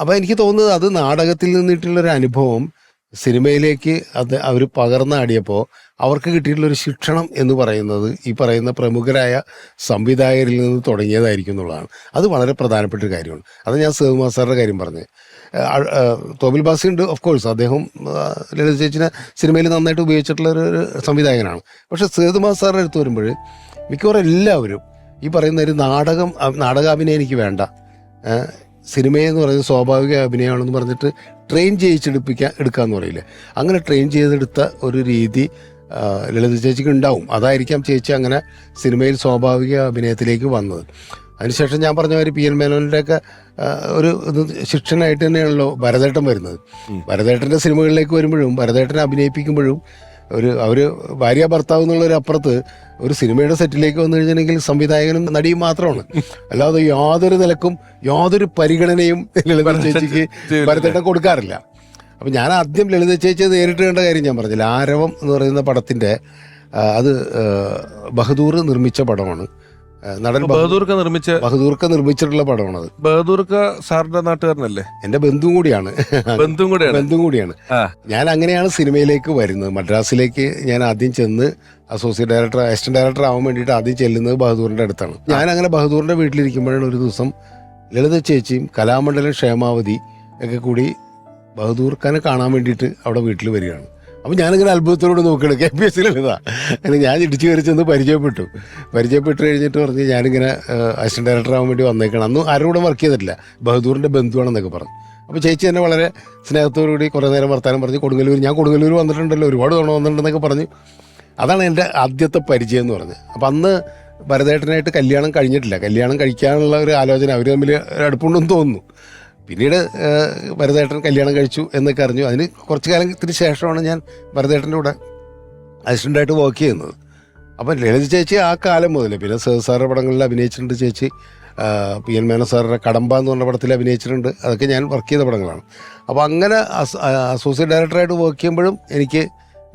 അപ്പോൾ എനിക്ക് തോന്നുന്നത് അത് നാടകത്തിൽ നിന്നിട്ടുള്ളൊരു അനുഭവം. സിനിമയിലേക്ക് അത് അവർ പകർന്നാടിയപ്പോൾ അവർക്ക് കിട്ടിയിട്ടുള്ളൊരു ശിക്ഷണം എന്ന് പറയുന്നത് ഈ പറയുന്ന പ്രമുഖരായ സംവിധായകരിൽ നിന്ന് തുടങ്ങിയതായിരിക്കും എന്നുള്ളതാണ്. അത് വളരെ പ്രധാനപ്പെട്ട ഒരു കാര്യമാണ്. അത് ഞാൻ സേതുമാ സാറിന്റെ കാര്യം പറഞ്ഞത് തോബിൽ ബാസി ഉണ്ട് ഓഫ് കോഴ്സ് അദ്ദേഹം ലളിത ചേച്ചിനെ സിനിമയിൽ നന്നായിട്ട് ഉപയോഗിച്ചിട്ടുള്ള ഒരു സംവിധായകനാണ്. പക്ഷെ സേതുമാ സാറിന്റെ അടുത്ത് വരുമ്പോൾ മിക്കവാറും എല്ലാവരും ഈ പറയുന്ന ഒരു നാടകം നാടകാഭിനയം എനിക്ക് വേണ്ട. സിനിമയെന്ന് പറയുന്നത് സ്വാഭാവിക അഭിനയമാണെന്ന് പറഞ്ഞിട്ട് ട്രെയിൻ ചെയ്യിച്ചെടുപ്പിക്കാൻ എടുക്കാമെന്ന് പറയില്ലേ. അങ്ങനെ ട്രെയിൻ ചെയ്തെടുത്ത ഒരു രീതി ലളിത ചേച്ചിക്ക് ഉണ്ടാവും. അതായിരിക്കാം ചേച്ചി അങ്ങനെ സിനിമയിൽ സ്വാഭാവിക അഭിനയത്തിലേക്ക് വന്നത്. അതിനുശേഷം ഞാൻ പറഞ്ഞ മാതിരി പി എൻ മേനോന്റെ ഒക്കെ ഒരു ഇത് ശിക്ഷനായിട്ട് തന്നെയാണല്ലോ ഭരതേട്ടൻ വരുന്നത്. ഭരതേട്ടന്റെ സിനിമകളിലേക്ക് വരുമ്പോഴും ഭരതേട്ടനെ അഭിനയിപ്പിക്കുമ്പോഴും ഒരു അവർ ഭാര്യ ഭർത്താവ് എന്നുള്ളൊരു അപ്പുറത്ത് ഒരു സിനിമയുടെ സെറ്റിലേക്ക് വന്നു കഴിഞ്ഞിട്ടുണ്ടെങ്കിൽ സംവിധായകനും നടിയും മാത്രമാണ്. അല്ലാതെ യാതൊരു നിലക്കും യാതൊരു പരിഗണനയും ലളിത ചേച്ചിക്ക് ഭരതേട്ടൻ കൊടുക്കാറില്ല. അപ്പം ഞാൻ ആദ്യം ലളിത ചേച്ചി നേരിട്ട് കണ്ട കാര്യം ഞാൻ പറഞ്ഞില്ല. ആരവം എന്ന് പറയുന്ന പടത്തിന്റെ അത് ബഹദൂർ നിർമ്മിച്ച പടമാണ്. നടൻ ബഹ- ബഹദൂർക്ക നിർമ്മിച്ച ബഹദൂർക്ക നിർമ്മിച്ചിട്ടുള്ള പടമാണത്. ബഹദൂർക്ക സാറിന്റെ നാട്ടുകാരനല്ലേ? എന്റെ ബന്ധു കൂടിയാണ്. ബന്ധു കൂടിയാണ്? ബന്ധു കൂടിയാണ്. ഞാൻ അങ്ങനെയാണ് സിനിമയിലേക്ക് വരുന്നത്. മദ്രാസിലേക്ക് ഞാൻ ആദ്യം ചെന്ന് അസോസിയേറ്റ് ഡയറക്ടർ അസിസ്റ്റന്റ് ഡയറക്ടർ ആവാൻ വേണ്ടിയിട്ട് ആദ്യം ചെല്ലുന്നത് ബഹദൂറിന്റെ അടുത്താണ്. ഞാൻ അങ്ങനെ ബഹദൂറിന്റെ വീട്ടിലിരിക്കുമ്പോഴാണ് ഒരു ദിവസം ലളിത ചേച്ചിയും കലാമണ്ഡലം ക്ഷേമാവതി ഒക്കെ കൂടി ബഹദൂർ ഖാനെ കാണാൻ വേണ്ടിയിട്ട് അവിടെ വീട്ടിൽ വരികയാണ്. അപ്പം ഞാനിങ്ങനെ അത്ഭുതത്തോട് നോക്കുകയാണ്. കെ പി എസ് ലളിത അങ്ങനെ ഞാൻ ഇടിച്ചു കയറി ചെന്ന് പരിചയപ്പെട്ടു. പരിചയപ്പെട്ട് കഴിഞ്ഞിട്ട് പറഞ്ഞ് ഞാനിങ്ങനെ അസിസ്റ്റന്റ് ഡയറക്ടർ ആവാൻ വേണ്ടി വന്നേക്കണം. അന്ന് ആരും കൂടെ വർക്ക് ചെയ്തിട്ടില്ല. ബഹദൂറിന്റെ ബന്ധുവാണെന്നൊക്കെ പറഞ്ഞു. അപ്പോൾ ചേച്ചി എന്നെ വളരെ സ്നേഹത്തോടുകൂടി കുറേ നേരം വർത്താനം പറഞ്ഞ് കൊടുങ്ങല്ലൂർ ഞാൻ കൊടുങ്ങല്ലൂർ വന്നിട്ടുണ്ടല്ലോ ഒരുപാട് തവണ വന്നിട്ടുണ്ടെന്നൊക്കെ പറഞ്ഞു. അതാണ് എന്റെ ആദ്യത്തെ പരിചയം എന്ന് പറഞ്ഞത്. അപ്പം അന്ന് ഭരതേട്ടനായിട്ട് കല്യാണം കഴിഞ്ഞിട്ടില്ല. കല്യാണം കഴിക്കാനുള്ള ഒരു ആലോചന അവർ തമ്മിൽ അടുപ്പുണ്ടെന്ന് തോന്നുന്നു. പിന്നീട് ഭരതേട്ടൻ കല്യാണം കഴിച്ചു എന്നൊക്കെ അറിഞ്ഞു. അതിന് കുറച്ച് കാലത്തിന് ശേഷമാണ് ഞാൻ ഭരതേട്ടന്റെ കൂടെ അസിസ്റ്റന്റായിട്ട് വർക്ക് ചെയ്യുന്നത്. അപ്പം ലളിത ചേച്ചി ആ കാലം മുതൽ പിന്നെ സാറുടെ പടങ്ങളിൽ അഭിനയിച്ചിട്ടുണ്ട് ചേച്ചി. പി എൻ മേനോ സാറിന്റെ കടമ്പ എന്ന് പറഞ്ഞ പടത്തിൽ അഭിനയിച്ചിട്ടുണ്ട്. അതൊക്കെ ഞാൻ വർക്ക് ചെയ്ത പടങ്ങളാണ്. അപ്പോൾ അങ്ങനെ അസോസിയേറ്റ് ഡയറക്ടറായിട്ട് വർക്ക് ചെയ്യുമ്പോഴും എനിക്ക്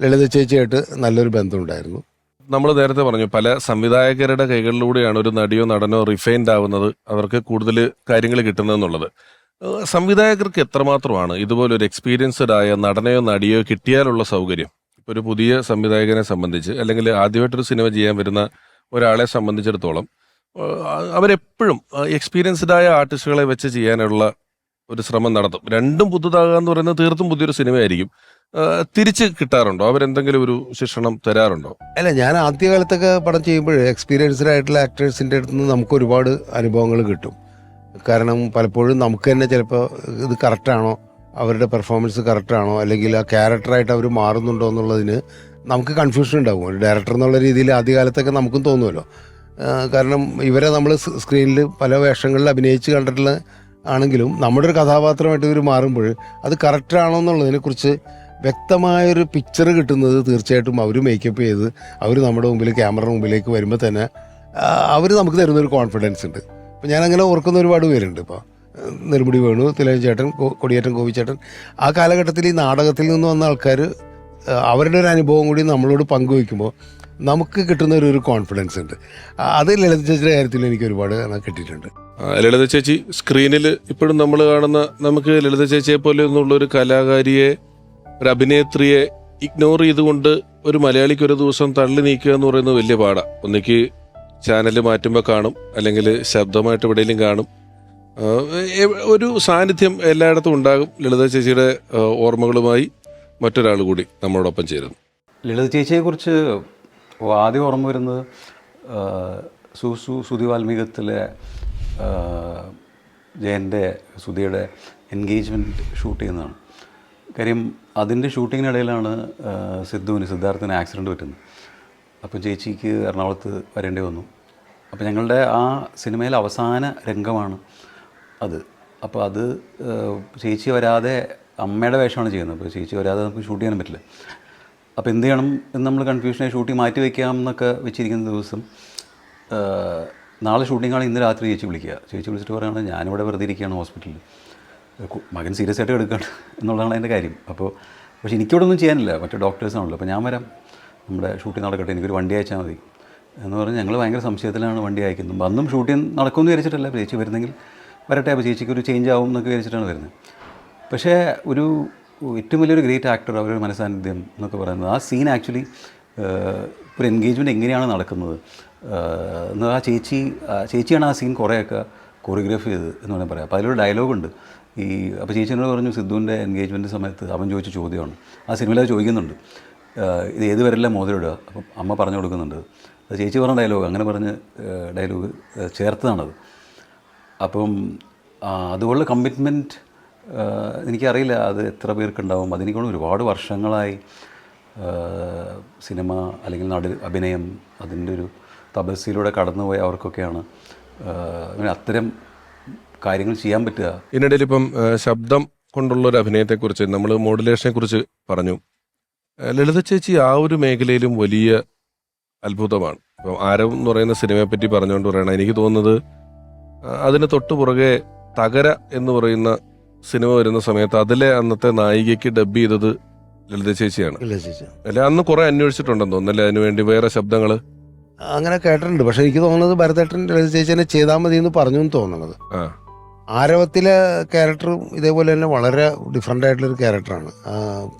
ലളിത ചേച്ചിയായിട്ട് നല്ലൊരു ബന്ധമുണ്ടായിരുന്നു. നമ്മൾ നേരത്തെ പറഞ്ഞു പല സംവിധായകരുടെ കൈകളിലൂടെയാണ് ഒരു നടിയോ നടനോ റിഫൈൻഡ് ആവുന്നത്. അവർക്ക് കൂടുതൽ കാര്യങ്ങൾ കിട്ടുന്നതെന്നുള്ളത്. സംവിധായകർക്ക് എത്രമാത്രമാണ് ഇതുപോലൊരു എക്സ്പീരിയൻസ്ഡ് ആയ നടനയോ നടിയോ കിട്ടിയാലുള്ള സൗകര്യം? ഇപ്പൊ ഒരു പുതിയ സംവിധായകനെ സംബന്ധിച്ച് അല്ലെങ്കിൽ ആദ്യമായിട്ടൊരു സിനിമ ചെയ്യാൻ വരുന്ന ഒരാളെ സംബന്ധിച്ചിടത്തോളം അവരെപ്പോഴും എക്സ്പീരിയൻസ്ഡ് ആയ ആർട്ടിസ്റ്റുകളെ വെച്ച് ചെയ്യാനുള്ള ഒരു ശ്രമം നടത്തും. രണ്ടും പുതുതാകുക എന്ന് പറയുന്നത് തീർത്തും പുതിയൊരു സിനിമയായിരിക്കും. തിരിച്ച് കിട്ടാറുണ്ടോ? അവരെന്തെങ്കിലും ഒരു ശിക്ഷണം തരാറുണ്ടോ? അല്ല ഞാൻ ആദ്യകാലത്തൊക്കെ പടം ചെയ്യുമ്പോൾ എക്സ്പീരിയൻസ്ഡ് ആയിട്ടുള്ള ആക്ടേഴ്സിന്റെ അടുത്ത് നിന്ന് നമുക്ക് ഒരുപാട് അനുഭവങ്ങൾ കിട്ടും. കാരണം പലപ്പോഴും നമുക്ക് തന്നെ ചിലപ്പോൾ ഇത് കറക്റ്റാണോ അവരുടെ പെർഫോമൻസ് കറക്റ്റാണോ അല്ലെങ്കിൽ ആ ക്യാരക്ടറായിട്ട് അവർ മാറുന്നുണ്ടോ എന്നുള്ളതിന് നമുക്ക് കൺഫ്യൂഷൻ ഉണ്ടാകും ഒരു ഡയറക്ടർ എന്നുള്ള രീതിയിൽ ആദ്യകാലത്തൊക്കെ നമുക്കും തോന്നുമല്ലോ കാരണം ഇവരെ നമ്മൾ സ്ക്രീനിൽ പല വേഷങ്ങളിൽ അഭിനയിച്ച് കണ്ടിട്ടുള്ള ആണെങ്കിലും നമ്മുടെ ഒരു കഥാപാത്രമായിട്ട് ഇവർ മാറുമ്പോൾ അത് കറക്റ്റാണോ എന്നുള്ളതിനെക്കുറിച്ച് വ്യക്തമായൊരു പിക്ചർ കിട്ടുന്നത് തീർച്ചയായിട്ടും അവർ മേക്കപ്പ് ചെയ്ത് അവർ നമ്മുടെ മുമ്പിൽ ക്യാമറ മുമ്പിലേക്ക് വരുമ്പോൾ തന്നെ അവർ നമുക്ക് തരുന്നൊരു കോൺഫിഡൻസ് ഉണ്ട്. അപ്പം ഞാനങ്ങനെ ഓർക്കുന്ന ഒരുപാട് പേരുണ്ട് ഇപ്പോൾ നെടുമുടി വേണു തിലകൻ ചേട്ടൻ കൊ- കൊടിയേറ്റൻ ഗോപിച്ചേട്ടൻ. ആ കാലഘട്ടത്തിൽ ഈ നാടകത്തിൽ നിന്ന് വന്ന ആൾക്കാർ അവരുടെ ഒരു അനുഭവം കൂടി നമ്മളോട് പങ്കുവയ്ക്കുമ്പോൾ നമുക്ക് കിട്ടുന്ന ഒരു കോൺഫിഡൻസ് ഉണ്ട്. അത് ലളിത ചേച്ചിയുടെ കാര്യത്തിൽ എനിക്ക് ഒരുപാട് കിട്ടിയിട്ടുണ്ട്. ലളിത ചേച്ചി സ്ക്രീനിൽ ഇപ്പോഴും നമ്മൾ കാണുന്ന നമുക്ക് ലളിത ചേച്ചിയെ പോലെ ഒന്നുള്ള ഒരു കലാകാരിയെ ഒരു അഭിനേത്രിയെ ഇഗ്നോർ ചെയ്തുകൊണ്ട് ഒരു മലയാളിക്ക് ഒരു ദിവസം തള്ളി നീക്കുക എന്ന് പറയുന്നത് വലിയ പാടാണ് ഒന്നിക്ക് ചാനൽ മാറ്റുമ്പോൾ കാണും. അല്ലെങ്കിൽ ശബ്ദമായിട്ട് എവിടെയെങ്കിലും കാണും. ഒരു സാന്നിധ്യം എല്ലായിടത്തും ഉണ്ടാകും. ലളിത ചേച്ചിയുടെ ഓർമ്മകളുമായി മറ്റൊരാൾ കൂടി നമ്മളോടൊപ്പം ചേരുന്നു. ലളിത ചേച്ചിയെക്കുറിച്ച് ആദ്യം ഓർമ്മ വരുന്നത് സുസു സുതി വാൽമീകത്തിലെ ജയന്റെ സുധിയുടെ എൻഗേജ്മെന്റ് ഷൂട്ട് ചെയ്യുന്നതാണ്. കാര്യം അതിന്റെ ഷൂട്ടിങ്ങിനിടയിലാണ് സിദ്ധുവിന് സിദ്ധാർത്ഥിന് ആക്സിഡന്റ് പറ്റുന്നത്. അപ്പോൾ ചേച്ചിക്ക് എറണാകുളത്ത് വരേണ്ടി വന്നു. അപ്പോൾ ഞങ്ങളുടെ ആ സിനിമയിലെ അവസാന രംഗമാണ് അത്. അപ്പോൾ അത് ചേച്ചി വരാതെ അമ്മയുടെ വേഷമാണ് ചെയ്യുന്നത്. അപ്പോൾ ചേച്ചി വരാതെ നമുക്ക് ഷൂട്ട് ചെയ്യാൻ പറ്റില്ല. അപ്പോൾ എന്ത് ചെയ്യണം എന്ന് നമ്മൾ കൺഫ്യൂഷനായി ഷൂട്ടിംഗ് മാറ്റി വയ്ക്കാം എന്നൊക്കെ വെച്ചിരിക്കുന്ന ദിവസം നാളെ ഷൂട്ടിംഗ് ആണ് ഇന്ന് രാത്രി ചേച്ചി വിളിക്കുക. ചേച്ചി വിളിച്ചിട്ട് പറയുകയാണ് ഞാനിവിടെ വെറുതെ ഇരിക്കുകയാണ് ഹോസ്പിറ്റലിൽ. മകൻ സീരിയസ് ആയിട്ട് എടുക്കുകയാണ് എന്നുള്ളതാണ് അതിന്റെ കാര്യം. അപ്പോൾ പക്ഷേ എനിക്കിവിടെ ഒന്നും ചെയ്യാനില്ല. മറ്റേ ഡോക്ടേഴ്സാണല്ലോ. അപ്പോൾ ഞാൻ വരാം. നമ്മുടെ ഷൂട്ടിംഗ് നടക്കട്ടെ. എനിക്കൊരു വണ്ടി അയച്ചാൽ മതി. എന്ന് പറഞ്ഞ് ഞങ്ങൾ ഭയങ്കര സംശയത്തിലാണ് വണ്ടി അയക്കുന്നത്. അന്നും ഷൂട്ടിങ് നടക്കുമെന്ന് വിചാരിച്ചിട്ടല്ല. ചേച്ചി വരുന്നെങ്കിൽ വരട്ടെ അപ്പോൾ ചേച്ചിക്ക് ഒരു ചേഞ്ച് ആവും എന്നൊക്കെ വിചാരിച്ചിട്ടാണ് വരുന്നത് പക്ഷേ ഒരു ഏറ്റവും വലിയൊരു ഗ്രേറ്റ് ആക്ടർ അവരുടെ മനസ്സാന്നിധ്യം എന്നൊക്കെ പറയുന്നത് ആ സീൻ ആക്ച്വലി ഒരു എൻഗേജ്മെന്റ് എങ്ങനെയാണ് നടക്കുന്നത്? എന്നാൽ ആ ചേച്ചി ചേച്ചിയാണ് ആ സീൻ കുറേയൊക്കെ കൊറിയോഗ്രാഫ് ചെയ്തത് എന്ന് വേണമെങ്കിൽ പറയാം. അപ്പോൾ അതിലൊരു ഡയലോഗുണ്ട് ഈ അപ്പോൾ ചേച്ചി എന്നോട് പറഞ്ഞു സിദ്ധുവിന്റെ എൻഗേജ്മെന്റ് സമയത്ത് അവൻ ചോദിച്ച ചോദ്യമാണ്. ആ സിനിമയിൽ അത് ചോദിക്കുന്നുണ്ട്. ഇത് ഏത് വരെല്ലാം മോതിരിടുക അപ്പം അമ്മ പറഞ്ഞു കൊടുക്കുന്നുണ്ട്. അത് ചേച്ചി പറഞ്ഞ ഡയലോഗ് അങ്ങനെ പറഞ്ഞ് ഡയലോഗ് ചേർത്തതാണത്. അപ്പം അതുപോലുള്ള കമ്മിറ്റ്മെന്റ് എനിക്കറിയില്ല അത് എത്ര പേർക്കുണ്ടാവും. അതെനിക്കൊണ്ട് ഒരുപാട് വർഷങ്ങളായി സിനിമ അല്ലെങ്കിൽ നട അഭിനയം അതിന്റെ ഒരു തപസ്സിലൂടെ കടന്നുപോയ അവർക്കൊക്കെയാണ് അങ്ങനെ അത്തരം കാര്യങ്ങൾ ചെയ്യാൻ പറ്റുക. ഇതിനിടയിൽ ഇപ്പം ശബ്ദം കൊണ്ടുള്ള ഒരു അഭിനയത്തെക്കുറിച്ച് നമ്മൾ മോഡുലേഷനെ കുറിച്ച് പറഞ്ഞു. ലളിത ചേച്ചി ആ ഒരു മേഖലയിലും വലിയ അത്ഭുതമാണ്. ഇപ്പം ആരം എന്ന് പറയുന്ന സിനിമയെ പറ്റി പറഞ്ഞുകൊണ്ട് പറയണം. എനിക്ക് തോന്നുന്നത് അതിന് തൊട്ടു പുറകെ തകര എന്ന് പറയുന്ന സിനിമ വരുന്ന സമയത്ത് അതിലെ അന്നത്തെ നായികയ്ക്ക് ഡബ് ചെയ്തത് ലളിത ചേച്ചിയാണ്. അല്ലെ അന്ന് കുറെ അന്വേഷിച്ചിട്ടുണ്ടെന്ന് തോന്നുന്നല്ലേ അതിനുവേണ്ടി വേറെ ശബ്ദങ്ങൾ? അങ്ങനെ കേട്ടിട്ടുണ്ട്. പക്ഷെ എനിക്ക് തോന്നുന്നത് ഭരതേട്ടൻ ലളിത ചേച്ചിനെ ചെയ്താൽ മതി എന്ന് പറഞ്ഞു എന്ന് തോന്നുന്നത്. ആ. ആരവത്തിലെ ക്യാരക്ടറും ഇതേപോലെ തന്നെ വളരെ ഡിഫറെന്റ് ആയിട്ടുള്ളൊരു ക്യാരക്ടറാണ്.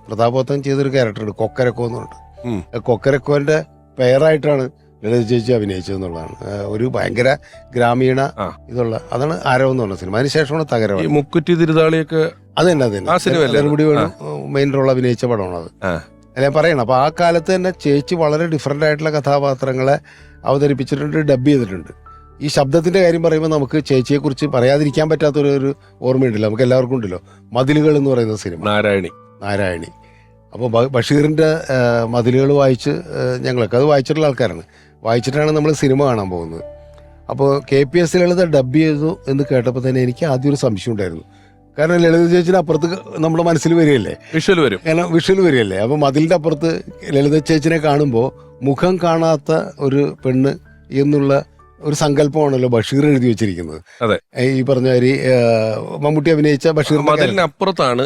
പ്രതാപോത്തൻ ചെയ്തൊരു ക്യാരക്ടറുണ്ട്. കൊക്കരക്കോ എന്ന് പറഞ്ഞിട്ട്. കൊക്കരക്കോന്റെ പെയറായിട്ടാണ് ലളിത ചേച്ചി അഭിനയിച്ചത് എന്നുള്ളതാണ്. ഒരു ഭയങ്കര ഗ്രാമീണ. ഇതുള്ള അതാണ് ആരവം എന്ന് പറഞ്ഞ സിനിമ. അതിനുശേഷമാണ് തകരം മുക്കുറ്റി തിരുതാളിയൊക്കെ അത് തന്നെ അത് അത്? മെയിൻ റോൾ അഭിനയിച്ച പടമാണ് അത്. അല്ലെ പറയണം. അപ്പൊ ആ കാലത്ത് തന്നെ ചേച്ചി വളരെ ഡിഫറെന്റ് ആയിട്ടുള്ള കഥാപാത്രങ്ങളെ അവതരിപ്പിച്ചിട്ടുണ്ട് ഡബ് ചെയ്തിട്ടുണ്ട്. ഈ ശബ്ദത്തിന്റെ കാര്യം പറയുമ്പോൾ നമുക്ക് ചേച്ചിയെ കുറിച്ച് പറയാതിരിക്കാൻ പറ്റാത്തൊരു ഒരു ഓർമ്മയുണ്ടല്ലോ. നമുക്ക് എല്ലാവർക്കും ഉണ്ടല്ലോ. മതിലുകൾ എന്ന് പറയുന്ന സിനിമ. നാരായണി. നാരായണി. അപ്പോൾ ബഷീറിന്റെ മതിലുകൾ വായിച്ച് ഞങ്ങളൊക്കെ അത് വായിച്ചിട്ടുള്ള ആൾക്കാരാണ്. വായിച്ചിട്ടാണ് നമ്മൾ സിനിമ കാണാൻ പോകുന്നത്. അപ്പോൾ K P S Lalitha dub ചെയ്തു എന്ന് കേട്ടപ്പോൾ തന്നെ എനിക്ക് ആദ്യം ഒരു സംശയം ഉണ്ടായിരുന്നു. കാരണം ലളിത ചേച്ചിന് അപ്പുറത്ത് നമ്മുടെ മനസ്സിൽ വരികയല്ലേ? വിഷ്വൽ വരും. കാരണം വിഷ്വൽ വരികയല്ലേ? അപ്പോൾ മതിലിന്റെ അപ്പുറത്ത് ലളിത ചേച്ചിനെ കാണുമ്പോൾ മുഖം കാണാത്ത ഒരു പെണ്ണ് എന്നുള്ള ഒരു സങ്കല്പമാണല്ലോ ബഷീർ എഴുതി വെച്ചിരിക്കുന്നത്. അതെ. ഈ പറഞ്ഞ മമ്മൂട്ടി അഭിനയിച്ച ബഷീർ മതിലിനപ്പുറത്താണ്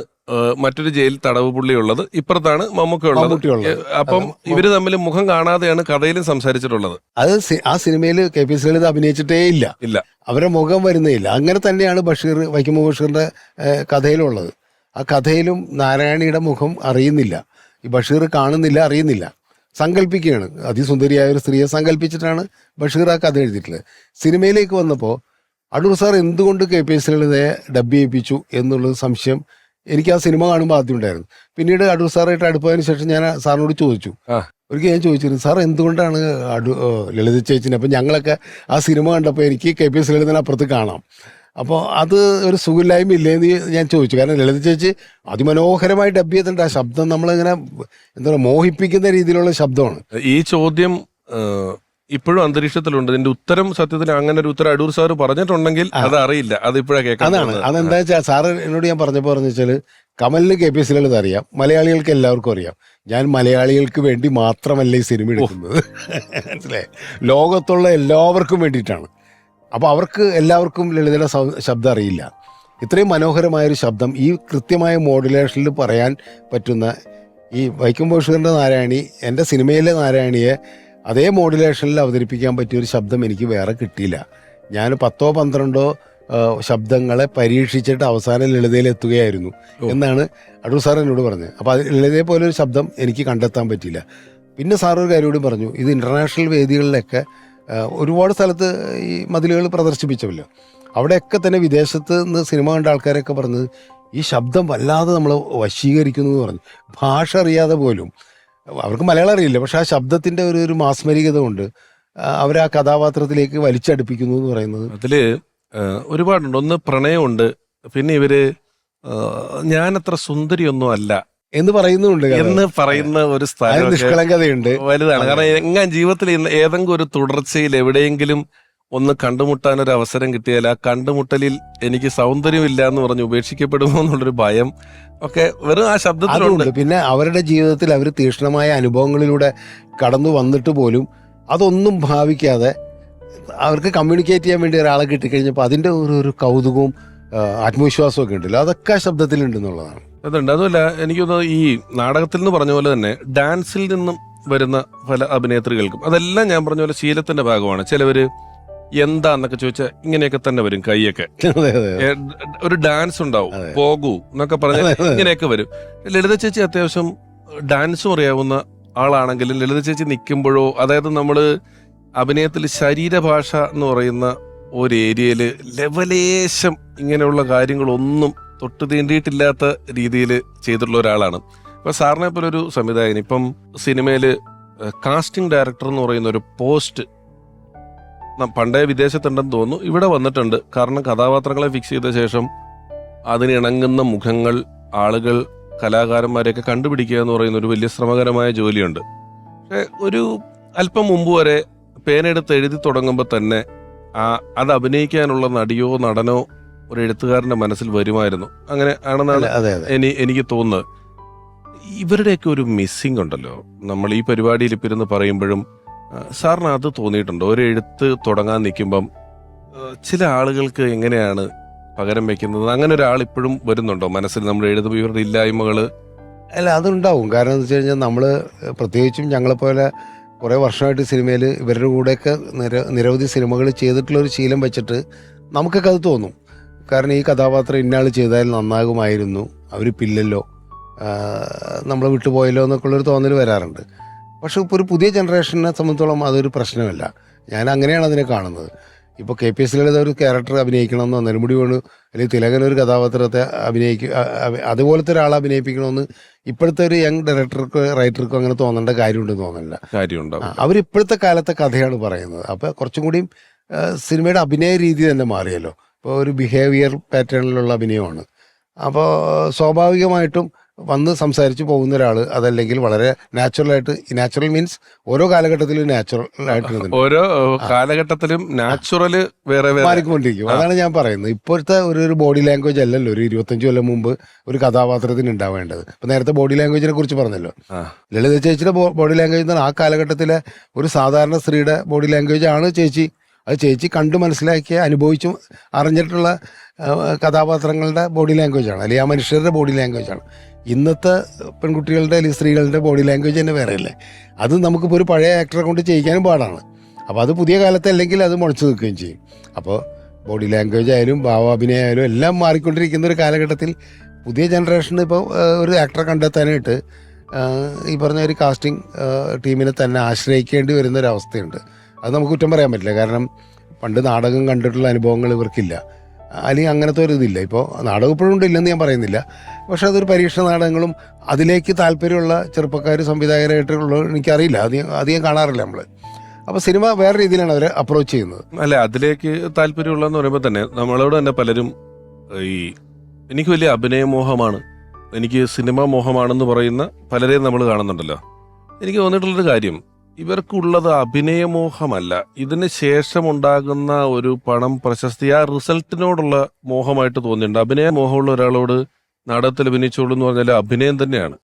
മറ്റൊരു ജയിൽ തടവ് പുള്ളി ഉള്ളത് ഇപ്പുറത്താണ് മമ്മൂക്ക ഉള്ളത്. മമ്മൂട്ടി ഉള്ളത്. ഏഹ്, അപ്പം ഇവർ തമ്മിൽ മുഖം കാണാതെയാണ് കഥയിലും സംസാരിച്ചിട്ടുള്ളത്. അത് ആ സിനിമയിൽ കെ പി എസ് അഭിനയിച്ചിട്ടേ ഇല്ല. ഇല്ല. അവരെ മുഖം വരുന്നേ ഇല്ല. അങ്ങനെ തന്നെയാണ് ബഷീർ വൈക്കം ബഷീറിന്റെ കഥയിലുള്ളത്. ആ കഥയിലും നാരായണിയുടെ മുഖം അറിയുന്നില്ല. ഈ ബഷീർ കാണുന്നില്ല അറിയുന്നില്ല. സങ്കല്പിക്കുകയാണ്. അതിസുന്ദരിയായ ഒരു സ്ത്രീയെ സങ്കല്പിച്ചിട്ടാണ് ബഷീർ ആ കഥ എഴുതിയിട്ടുള്ളത്. സിനിമയിലേക്ക് വന്നപ്പോൾ അടൂർ സാർ എന്തുകൊണ്ട് കെ പി എസ് ലളിതയെ ഡബ് ചെയ്യിപ്പിച്ചു എന്നുള്ളത് സംശയം എനിക്ക് ആ സിനിമ കാണുമ്പോൾ ആദ്യം ഉണ്ടായിരുന്നു. പിന്നീട് അടൂർ സാറായിട്ട് അടുപ്പതിന് ശേഷം ഞാൻ സാറിനോട് ചോദിച്ചു. ഒരിക്കൽ ഞാൻ ചോദിച്ചിരുന്നു സാർ എന്തുകൊണ്ടാണ് അടു ലളിത ചേച്ചിനെ? അപ്പം ഞങ്ങളൊക്കെ ആ സിനിമ കണ്ടപ്പോൾ എനിക്ക് കെ പി എസ് ലളിതനെ അപ്പുറത്ത് കാണാം. അപ്പോൾ അത് ഒരു സുഖമില്ലായ്മ ഇല്ലേന്ന് ഞാൻ ചോദിച്ചു. കാരണം ലളിത ചേച്ചി അതിമനോഹരമായി ഡബ് ചെയ്തിട്ടുണ്ട് ആ ശബ്ദം നമ്മളിങ്ങനെ എന്താ പറയുക മോഹിപ്പിക്കുന്ന രീതിയിലുള്ള ശബ്ദമാണ്. ഈ ചോദ്യം ഇപ്പോഴും അന്തരീക്ഷത്തിലുണ്ട്. ഇതിന്റെ ഉത്തരം സത്യത്തിൽ അങ്ങനെ ഒരു ഉത്തരം അടൂർ സാർ പറഞ്ഞിട്ടുണ്ടെങ്കിൽ അത് അറിയില്ല. അത് ഇപ്പോഴാണ് കേൾക്കാം അതാണ്. അതെന്താ വെച്ചാൽ സാറ് എന്നോട് ഞാൻ പറഞ്ഞപ്പോൾ പറഞ്ഞു വെച്ചാൽ കമലിന് കെ പി സിലുള്ളത് അറിയാം. മലയാളികൾക്ക് എല്ലാവർക്കും അറിയാം. ഞാൻ മലയാളികൾക്ക് വേണ്ടി മാത്രമല്ല ഈ സിനിമ എടുക്കുന്നത്. മനസ്സിലായി? ലോകത്തുള്ള എല്ലാവർക്കും വേണ്ടിയിട്ടാണ്. അപ്പോൾ അവർക്ക് എല്ലാവർക്കും ലളിതയുടെ ശബ്ദം അറിയില്ല. ഇത്രയും മനോഹരമായൊരു ശബ്ദം ഈ കൃത്യമായ മോഡുലേഷനിൽ പറയാൻ പറ്റുന്ന ഈ വൈക്കം ബഷീറിന്റെ നാരായണി എന്റെ സിനിമയിലെ നാരായണിയെ അതേ മോഡുലേഷനിൽ അവതരിപ്പിക്കാൻ പറ്റിയ ഒരു ശബ്ദം എനിക്ക് വേറെ കിട്ടിയില്ല. ഞാൻ പത്തോ പന്ത്രണ്ടോ ശബ്ദങ്ങളെ പരീക്ഷിച്ചിട്ട് അവസാനം ലളിതയിൽ എത്തുകയായിരുന്നു എന്നാണ് അടൂർ സാർ എന്നോട് പറഞ്ഞത്. അപ്പോൾ അത് ലളിതയെ പോലെ ഒരു ശബ്ദം എനിക്ക് കണ്ടെത്താൻ പറ്റിയില്ല. പിന്നെ സാർ ഒരു കാര്യം കൂടി പറഞ്ഞു. ഇത് ഇന്റർനാഷണൽ വേദികളിലൊക്കെ ഒരുപാട് സ്ഥലത്ത് ഈ മതിലുകൾ പ്രദർശിപ്പിച്ചല്ലോ അവിടെയൊക്കെ തന്നെ വിദേശത്ത് നിന്ന് സിനിമ കണ്ട ആൾക്കാരൊക്കെ പറഞ്ഞത് ഈ ശബ്ദം വല്ലാതെ നമ്മൾ വശീകരിക്കുന്നു എന്ന് പറഞ്ഞു. ഭാഷ അറിയാതെ പോലും അവർക്ക് മലയാളം അറിയില്ല. പക്ഷെ ആ ശബ്ദത്തിന്റെ ഒരു ഒരു മാസ്മരികത കൊണ്ട് അവർ ആ കഥാപാത്രത്തിലേക്ക് വലിച്ചടുപ്പിക്കുന്നു എന്ന് പറയുന്നത്. അതിൽ ഒരുപാടുണ്ട്. ഒന്ന് പ്രണയമുണ്ട്. പിന്നെ ഇവർ ഞാനത്ര സുന്ദരിയൊന്നും അല്ല എന്ന് പറയുന്നുണ്ട്. എന്ന് പറയുന്ന ഒരു സ്ഥലം നിഷ്കളങ്കതയുണ്ട്. വലുതാണ്. കാരണം എങ്ങാൻ ജീവിതത്തിൽ ഏതെങ്കിലും ഒരു തുടർച്ചയിൽ എവിടെയെങ്കിലും ഒന്ന് കണ്ടുമുട്ടാൻ ഒരു അവസരം കിട്ടിയാൽ ആ കണ്ടുമുട്ടലിൽ എനിക്ക് സൗന്ദര്യമില്ല എന്ന് പറഞ്ഞ് ഉപേക്ഷിക്കപ്പെടുമോ എന്നുള്ളൊരു ഭയം ഒക്കെ വെറും ആ ശബ്ദത്തിലുണ്ട്. പിന്നെ അവരുടെ ജീവിതത്തിൽ അവർ തീക്ഷ്ണമായ അനുഭവങ്ങളിലൂടെ കടന്നു വന്നിട്ട് പോലും അതൊന്നും ഭാവിക്കാതെ അവർക്ക് കമ്മ്യൂണിക്കേറ്റ് ചെയ്യാൻ വേണ്ടി ഒരാളെ കിട്ടിക്കഴിഞ്ഞപ്പോൾ അതിന്റെ ഒരു ഒരു കൗതുകവും ആത്മവിശ്വാസവും ഒക്കെ ഉണ്ടല്ലോ. അതൊക്കെ ആ ശബ്ദത്തിലുണ്ട് എന്നുള്ളതാണ്. അതുണ്ട്. അതുമല്ല എനിക്ക് തോന്നുന്നു ഈ നാടകത്തിൽ നിന്ന് പറഞ്ഞ പോലെ തന്നെ ഡാൻസിൽ നിന്നും വരുന്ന പല അഭിനേത്രികൾക്കും അതെല്ലാം ഞാൻ പറഞ്ഞ പോലെ ശീലത്തിന്റെ ഭാഗമാണ്. ചിലവര് എന്താന്നൊക്കെ ചോദിച്ചാൽ ഇങ്ങനെയൊക്കെ തന്നെ വരും കൈയൊക്കെ. ഒരു ഡാൻസ് ഉണ്ടാവും പോകൂ എന്നൊക്കെ പറഞ്ഞ ഇങ്ങനെയൊക്കെ വരും. ലളിത ചേച്ചി അത്യാവശ്യം ഡാൻസും അറിയാവുന്ന ആളാണെങ്കിലും ലളിത ചേച്ചി നിൽക്കുമ്പോഴോ അതായത് നമ്മൾ അഭിനയത്തിൽ ശരീരഭാഷ എന്ന് പറയുന്ന ഒരു ഏരിയയിൽ ലെവലേശം ഇങ്ങനെയുള്ള കാര്യങ്ങളൊന്നും തൊട്ട് തീണ്ടിയിട്ടില്ലാത്ത രീതിയിൽ ചെയ്തിട്ടുള്ള ഒരാളാണ്. ഇപ്പൊ സാറിനെ പോലെ ഒരു സംവിധായകൻ ഇപ്പം സിനിമയിൽ കാസ്റ്റിംഗ് ഡയറക്ടർ എന്ന് പറയുന്ന ഒരു പോസ്റ്റ് പണ്ടേ വിദേശത്തുണ്ടെന്ന് തോന്നുന്നു. ഇവിടെ വന്നിട്ടുണ്ട്. കാരണം കഥാപാത്രങ്ങളെ ഫിക്സ് ചെയ്ത ശേഷം അതിനിണങ്ങുന്ന മുഖങ്ങൾ ആളുകൾ കലാകാരന്മാരെയൊക്കെ കണ്ടുപിടിക്കുക എന്ന് പറയുന്ന ഒരു വലിയ ശ്രമകരമായ ജോലിയുണ്ട്. പക്ഷേ ഒരു അല്പം മുമ്പ് വരെ പേനെടുത്ത് എഴുതി തുടങ്ങുമ്പോൾ തന്നെ ആ അത് അഭിനയിക്കാനുള്ള നടിയോ നടനോ ഒരു എഴുത്തുകാരന്റെ മനസ്സിൽ വരുമായിരുന്നു. അങ്ങനെ ആണെന്നാണ് ഇനി എനി എനിക്ക് തോന്നുന്നത്. ഇവരുടെയൊക്കെ ഒരു മിസ്സിംഗ് ഉണ്ടല്ലോ. നമ്മൾ ഈ പരിപാടിയിൽ ഇപ്പിരുന്ന് പറയുമ്പോഴും സാറിന് അത് തോന്നിയിട്ടുണ്ടോ? ഒരു എഴുത്ത് തുടങ്ങാൻ നിൽക്കുമ്പം ചില ആളുകൾക്ക് എങ്ങനെയാണ് പകരം വെക്കുന്നത്? അങ്ങനെ ഒരാൾ ഇപ്പോഴും വരുന്നുണ്ടോ? മനസ്സിൽ നമ്മൾ എഴുതുമ്പോൾ ഇവരുടെ ഇല്ലായ്മകൾ അല്ല അതുണ്ടാവും. കാരണം എന്ന് വെച്ച് കഴിഞ്ഞാൽ നമ്മൾ പ്രത്യേകിച്ചും ഞങ്ങളെപ്പോലെ കുറേ വർഷമായിട്ട് സിനിമയിൽ ഇവരുടെ കൂടെയൊക്കെ നിര നിരവധി സിനിമകൾ ചെയ്തിട്ടുള്ള ഒരു ശീലം വെച്ചിട്ട് നമുക്കൊക്കെ അത് തോന്നും. കാരണം ഈ കഥാപാത്രം ഇന്നയാൾ ചെയ്താൽ നന്നാകുമായിരുന്നു. അവരിപ്പില്ലല്ലോ. നമ്മൾ വിട്ടുപോയല്ലോ എന്നൊക്കെയുള്ളൊരു തോന്നൽ വരാറുണ്ട്. പക്ഷെ ഇപ്പോൾ ഒരു പുതിയ ജനറേഷനെ സംബന്ധിച്ചോളം അതൊരു പ്രശ്നമല്ല. ഞാൻ അങ്ങനെയാണ് അതിനെ കാണുന്നത്. ഇപ്പോൾ കെ പി എസ് ലളിത ഒരു ക്യാരക്ടർ അഭിനയിക്കണമെന്നോ നെടുമുടി വേണു അല്ലെങ്കിൽ തിലകൻ ഒരു കഥാപാത്രത്തെ അഭിനയിക്കുക അതുപോലത്തെ ഒരാളെ അഭിനയിപ്പിക്കണമെന്ന് ഇപ്പോഴത്തെ ഒരു യങ് ഡയറക്ടർക്ക് റൈറ്റർക്കും അങ്ങനെ തോന്നേണ്ട കാര്യമുണ്ടെന്ന് തോന്നുന്നില്ല അവർ അവരിപ്പോഴത്തെ കാലത്തെ കഥയാണ് പറയുന്നത്. അപ്പോൾ കുറച്ചും കൂടിയും സിനിമയുടെ അഭിനയ രീതി തന്നെ മാറിയല്ലോ. ഇപ്പോൾ ഒരു ബിഹേവിയർ പാറ്റേണിലുള്ള അഭിനയമാണ്. അപ്പോൾ സ്വാഭാവികമായിട്ടും വന്ന് സംസാരിച്ച് പോകുന്ന ഒരാൾ അതല്ലെങ്കിൽ വളരെ നാച്ചുറൽ ആയിട്ട് നാച്ചുറൽ മീൻസ് ഓരോ കാലഘട്ടത്തിലും നാച്ചുറൽ ആയിട്ട് ഓരോ കാലഘട്ടത്തിലും നാച്ചുറൽ വേറെ മാറിക്കൊണ്ടിരിക്കും. അതാണ് ഞാൻ പറയുന്നത്. ഇപ്പോഴത്തെ ഒരു ഒരു ബോഡി ലാംഗ്വേജ് അല്ലല്ലോ ഒരു ഇരുപത്തഞ്ച് കൊല്ലം മുമ്പ് ഒരു കഥാപാത്രത്തിന് ഉണ്ടാവേണ്ടത്. ഇപ്പൊ നേരത്തെ ബോഡി ലാംഗ്വേജിനെ കുറിച്ച് പറഞ്ഞല്ലോ. ലളിത ചേച്ചിയുടെ ബോഡി ലാംഗ്വേജ് എന്ന് പറഞ്ഞാൽ ആ കാലഘട്ടത്തിലെ ഒരു സാധാരണ സ്ത്രീയുടെ ബോഡി ലാംഗ്വേജ് ആണ് ചേച്ചി. അത് ചേച്ചി കണ്ടു മനസ്സിലാക്കിയ അനുഭവിച്ചും അറിഞ്ഞിട്ടുള്ള കഥാപാത്രങ്ങളുടെ ബോഡി ലാംഗ്വേജ് ആണ്. അല്ലെങ്കിൽ ആ മനുഷ്യരുടെ ബോഡി ലാംഗ്വേജ് ആണ്. ഇന്നത്തെ പെൺകുട്ടികളുടെ അല്ലെങ്കിൽ സ്ത്രീകളുടെ ബോഡി ലാംഗ്വേജ് തന്നെ വേറെ അല്ലേ അത് നമുക്കിപ്പോൾ ഒരു പഴയ ആക്ടറെ കൊണ്ട് ചെയ്യിക്കാനും പാടാണ്. അപ്പോൾ അത് പുതിയ കാലത്ത് അല്ലെങ്കിൽ അത് മുളച്ചു നിൽക്കുകയും ചെയ്യും. അപ്പോൾ ബോഡി ലാംഗ്വേജ് ആയാലും ഭാവാഭിനയം ആയാലും എല്ലാം മാറിക്കൊണ്ടിരിക്കുന്ന ഒരു കാലഘട്ടത്തിൽ പുതിയ ജനറേഷന് ഇപ്പോൾ ഒരു ആക്ടറെ കണ്ടെത്താനായിട്ട് ഈ പറഞ്ഞ ഒരു കാസ്റ്റിംഗ് ടീമിനെ തന്നെ ആശ്രയിക്കേണ്ടി വരുന്ന ഒരു അവസ്ഥയുണ്ട്. അത് നമുക്ക് കുറ്റം പറയാൻ പറ്റില്ല. കാരണം പണ്ട് നാടകം കണ്ടിട്ടുള്ള അനുഭവങ്ങൾ ഇവർക്കില്ല. അല്ലെങ്കിൽ അങ്ങനത്തെ ഒരു ഇതില്ല. ഇപ്പോൾ നാടകം ഇപ്പോഴും ഉണ്ട് ഇല്ലെന്ന് ഞാൻ പറയുന്നില്ല. പക്ഷെ അതൊരു പരീക്ഷണ നാടകങ്ങളും അതിലേക്ക് താല്പര്യമുള്ള ചെറുപ്പക്കാർ സംവിധായകരായിട്ടുള്ള എനിക്കറിയില്ല. അധികം ഞാൻ കാണാറില്ല നമ്മൾ അപ്പോൾ സിനിമ വേറെ രീതിയിലാണ് അവർ അപ്രോച്ച് ചെയ്യുന്നത്. അല്ല അതിലേക്ക് താല്പര്യമുള്ളതെന്ന് പറയുമ്പോൾ തന്നെ നമ്മളോട് തന്നെ പലരും ഈ എനിക്ക് വലിയ അഭിനയ മോഹമാണ്. എനിക്ക് സിനിമ മോഹമാണെന്ന് പറയുന്ന പലരെയും നമ്മൾ കാണുന്നുണ്ടല്ലോ. എനിക്ക് തോന്നിയിട്ടുള്ളൊരു കാര്യം ഇവർക്കുള്ളത് അഭിനയമോഹമല്ല. ഇതിന് ശേഷം ഉണ്ടാകുന്ന ഒരു പണം പ്രശസ്തി ആ റിസൾട്ടിനോടുള്ള മോഹമായിട്ട് തോന്നിയിട്ടുണ്ട്. അഭിനയ മോഹമുള്ള ഒരാളോട് നാടകത്തിൽ അഭിനയിച്ചോളൂ എന്ന് പറഞ്ഞാൽ അഭിനയം തന്നെയാണ്.